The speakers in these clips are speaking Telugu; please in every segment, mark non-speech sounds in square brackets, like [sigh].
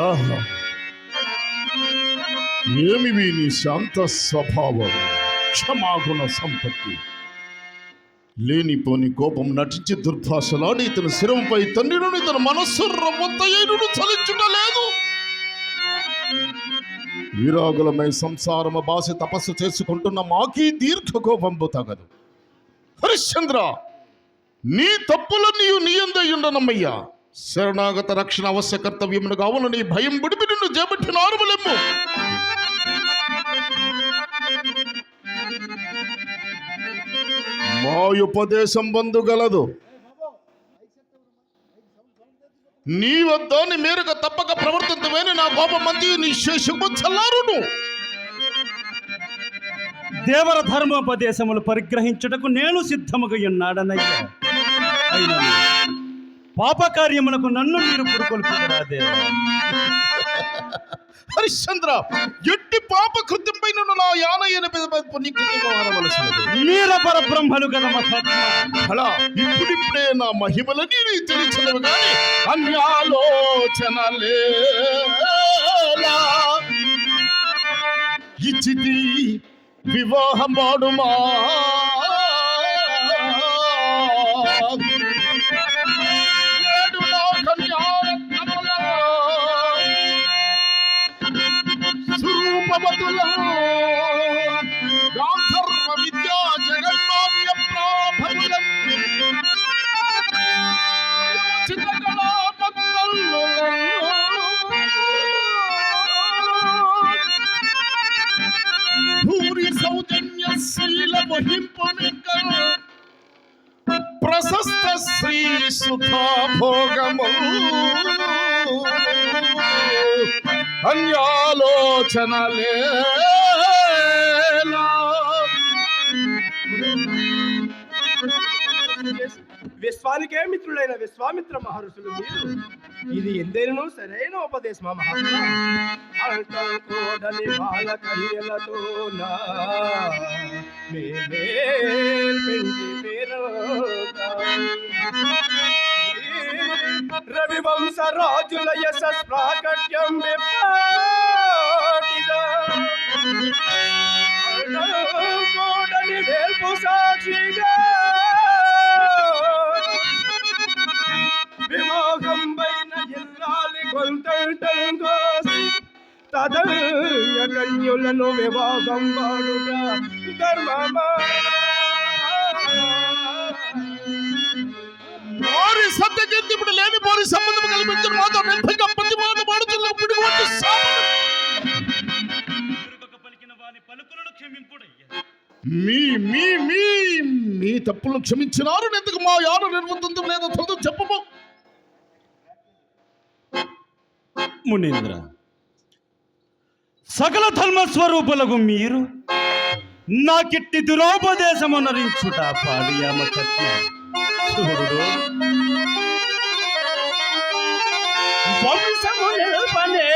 ఆహా. ఏమివి నీ శాంత స్వభావం? క్షమాగుణ సంపత్తి. లేనిపోని కోపం నటించి దుర్భాషలాడి ఇతని శిరంపై తండ్రిను ఇతని మనస్సు రవ్వంతయ్యను చలించుటలేదు. విరాగులమై సంసారమ బాస తపస్సు చేసుకుంటున్న మాకీ దీర్ఘ కోపంపు తగదు. హరిశ్చంద్ర నీ తప్పులన్నీ నీ అందయ్యుండనమ్మయ్యా శరణాగత రక్షణ అవశ్య కర్తవ్యమును కావున నీ భయం విడిపి నిన్ను చేపట్టిన ఆరుములెమ్ము మా ఉపదేశం బంధు గలదు. నీ వద్ద నీ మేరకు తప్పక ప్రవర్తించవేని నా కోపం మంది నీ శేషము చల్లారును. దేవర ధర్మోపదేశములు పరిగ్రహించుటకు నేను సిద్ధముగా ఉన్నాడనయ్యా. పాపకార్యములకు నన్ను మీరు దేవా [laughs] హరిశ్చంద్ర ఎట్టి పాప కృత్యంపై నన్ను నా యానయ్యన మీర పరబ్రహ్మలు గల అలా ఇప్పుడిప్పుడే నా మహిమలని నీకు తెలిసినవి కానీ అన్యాలోచనలేలా. ఇచ్చితి వివాహం వాడుమా? ప్రశస్త శ్రీ సుధా భోగము ఆలోచన విశ్వానికే మిత్రుడైన విశ్వామిత్ర మహర్షులు మీరు. ఇది ఎందైనను సరైన ఉపదేశమా మహాత్మా? బాల కన్యలతో నా రాజుల యశస్ ప్రాకట్యం కోడలి సాక్షిగా విమోహం పైన ఇల్లాలి గొంతంటం కోసి తదయ కన్యులను వివాహం వాడుట ధర్మమా వారి సత్యకీర్తి ఇప్పుడు లేని పోరి సంబంధం కల్పించిన మాతో నిర్భయంగా ప్రతిపాదన పాడుతున్న మీ మీ మీ. మీ తప్పులు క్షమించినారు. ఎందుకు మా యాన నిర్వర్తించడం లేదో తొందర చెప్పము. మునీంద్ర సకల ధర్మ స్వరూపులకు మీరు నాకిట్టి దురోపదేశము నరించుట పాడియామ చూడు. వంశము నిలుపనే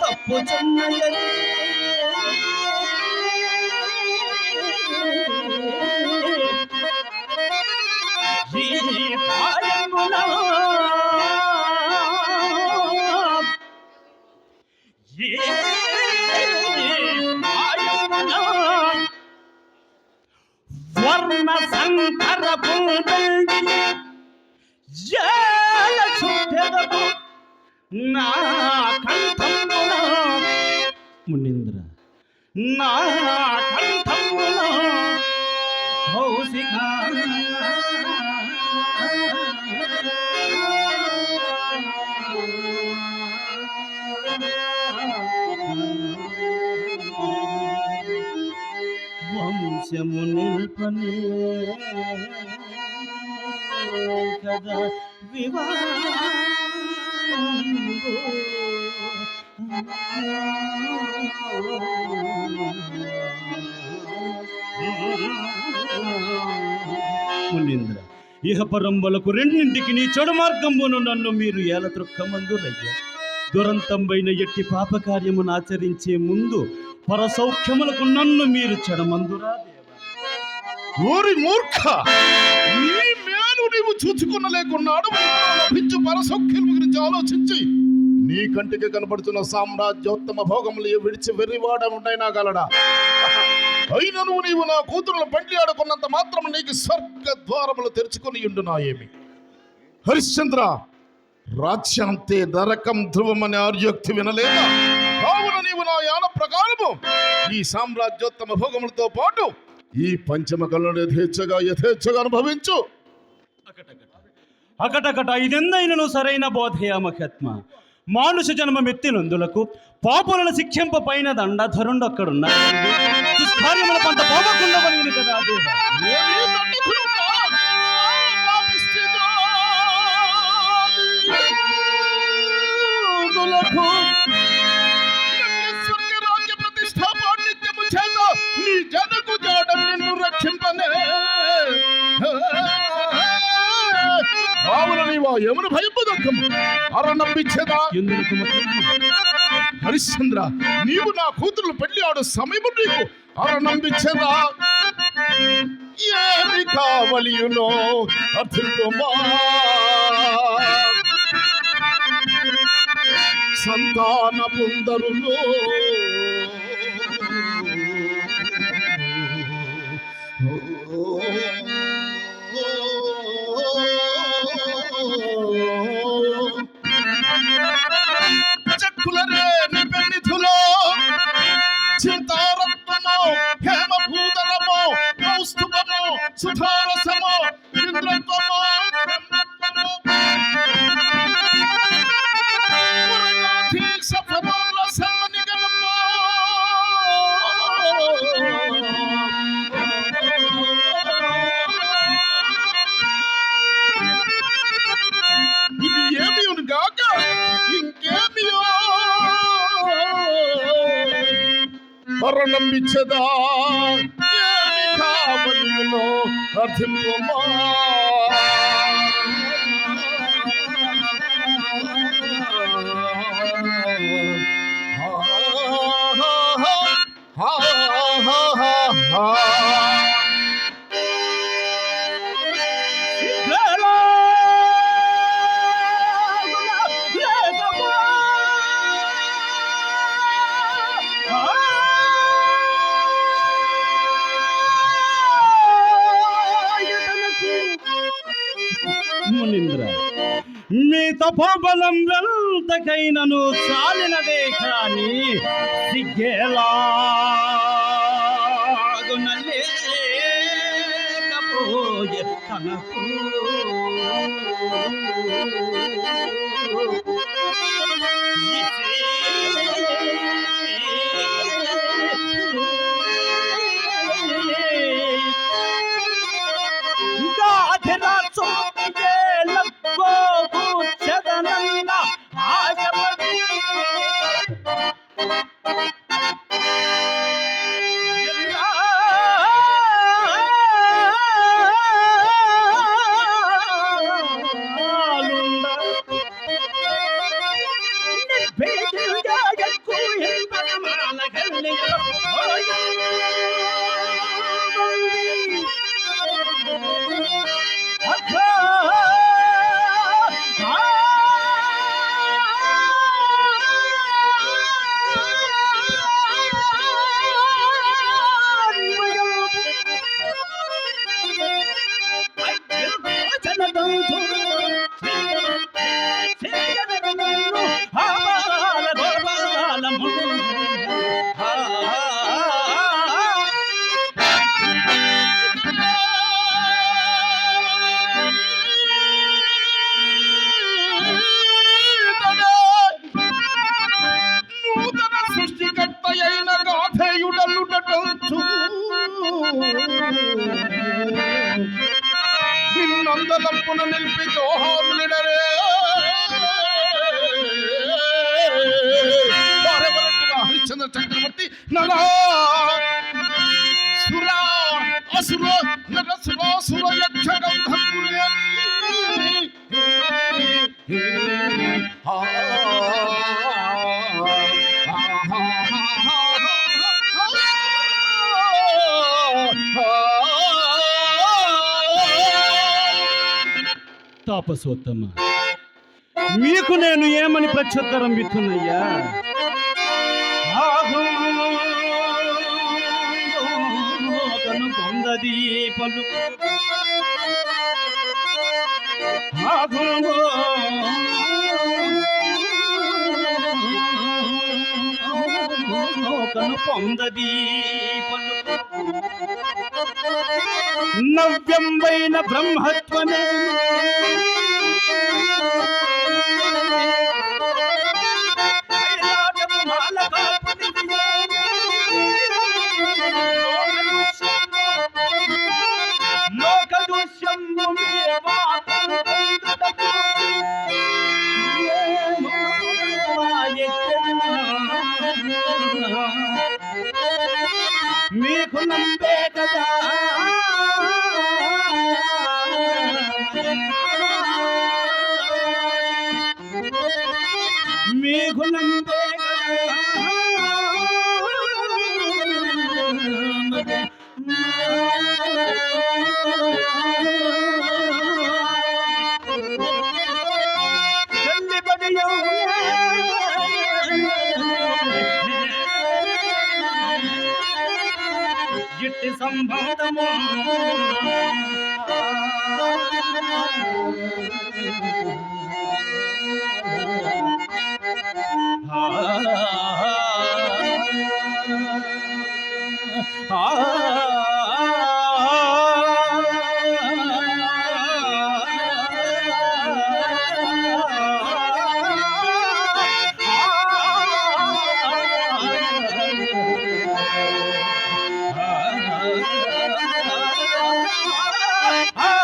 తప్పు చెన్నయ్యని వర్ణ సంకర భూమి ఏల చూడెదపు నా కంఠమున మునింద్ర నా కంఠమున కౌశిక వంశము నిల్పనే కదా మునీంద్ర ఇహపరంబలకు రెండింటికి నీ చెడు మార్గంబును నన్ను మీరు ఏల త్రుక్కమందు దురంతం పైన ఎట్టి పాపకార్యమును ఆచరించే ముందు పరసౌఖ్యములకు నన్ను మీరు చెడమందురా దేవ. మూర్ఖ! నీవు చూచుకున్న లేకున్నాడు లభించు పరసౌఖ్యము గురించి ఆలోచించి నీ కంటికి కనబడుతున్న సామ్రాజ్యోత్తమ భోగములు విడిచి వెర్రివాడ ఉండైనా గలడా? అయినను నీవు నా కూతురును బండి ఆడుకున్నంత మాత్రం నీకు స్వర్గ ద్వారములు తెరుచుకుని ఉండునాయేమి హరిశ్చంద్ర రాజ్యంతే నరకం ధ్రువం అనే ఆర్యోక్తి వినలేదా కావున నీవు నా యాన ప్రకారము ఈ సామ్రాజ్యోత్తమ భోగములతో పాటు ఈ పంచమ కళ్ళను యథేచ్ఛగా యథేచ్ఛగా అనుభవించు. అకటకట ఇదెందైనను సరైన బోధయా మహత్మ? మానుష జన్మమెత్తినందులకు పాపులను శిక్షింపపైన దండధరుండు అక్కడున్నాడు దుష్కార్యముల పంట పోవకుండవలేను కావున నీవా యమును భయపు దుఃఖము అరణంబిచ్చేదా ఎందుకు? హరిశ్చంద్ర నీవు నా కూతురు పెళ్ళి ఆడు సమయము నీకు. అరణంబిచ్చేదా ఏమి కావలియునో అర్థమా సంతాన పుందరులో చక్కులరే నిపెన్నిధులో చింతారత్నమో హేమభూదరమో కౌస్తుభమో సుధారసమో ఇంద్రత్వమో మరణమిచ్చదా ఏమి కావలియునో అర్థింపమా మునింద్ర తపోబలం వెంతకైనను చాలినదే కాని సిగ్గేలాగునలేకపోయే తనకు. Istanbul నరసుర యక్ష తాపసోత్తమ మీకు నేను ఏమని ప్రత్యుత్తరం విత్తున్నయ్యా దీపలు పలు. కను పొందది నవ్యంబైన బ్రహ్మత్వమే మీకు నంబే కదా. మీకు నంబే ఇట్టి సంబంధము Ah!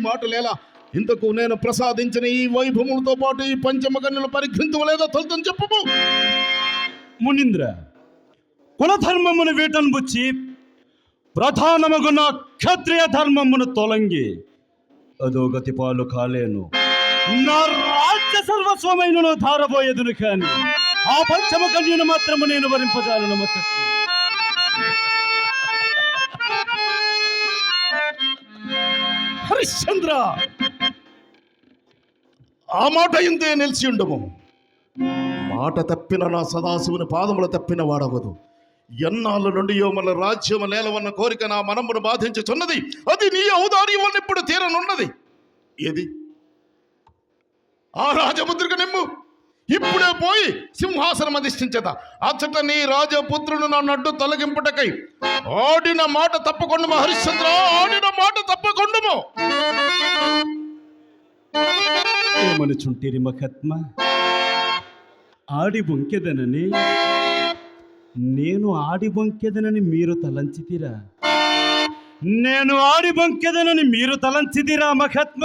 మాట లేలా ఇంతకు నేను ప్రసాదించిన ఈ వైభవములతో పాటు ఈ పంచమ పంచమకన్నులు పరిగ్రహించవలేదో తొలుతని చెప్పము. మునీంద్ర కులధర్మమును వీటను బుచ్చి ప్రధానమగున క్షత్రియ ధర్మమును తొలంగి అధోగతి పాలు కాలేను. నా రాజ్య సర్వస్వమైన ధారబోయేదును కాని ఆ పంచమ కన్యను మాత్రము నేను వరింపజాలను మక్కకు హరిశ్చంద్ర! ఆ మాట ఇంతే నిలిచి ఉండము. మాట తప్పిన నా సదాశివుని పాదములు తప్పిన వాడవదు. ఎన్నాళ్ళ నుండి మన రాజ్యము నేలవన్న కోరిక నా మనమును బాధించుచున్నది. అది నీ ఔదార్యం ఇప్పుడు తీరనున్నది. ఏది? ఆ రాజముద్రిక నిమ్ము. ఇప్పుడే పోయి సింహాసనం అధిష్ఠించద అచ్చట నీ రాజపుత్రుడు నన్ను తొలగింపుటకై ఆడిన మాట తప్పకుండా హరిశ్చంద్ర ఆడిన మాట తప్పకుండా ఏమని చుంటిరి మహాత్మ? ఆడి బొంకెదనని నేను ఆడి బొంకెదనని మీరు తలంచితిరా? నేను ఆడి బొంకెదనని మీరు తలంచితిరా మహాత్మ?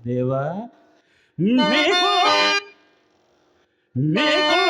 దేవా మీకు మీకు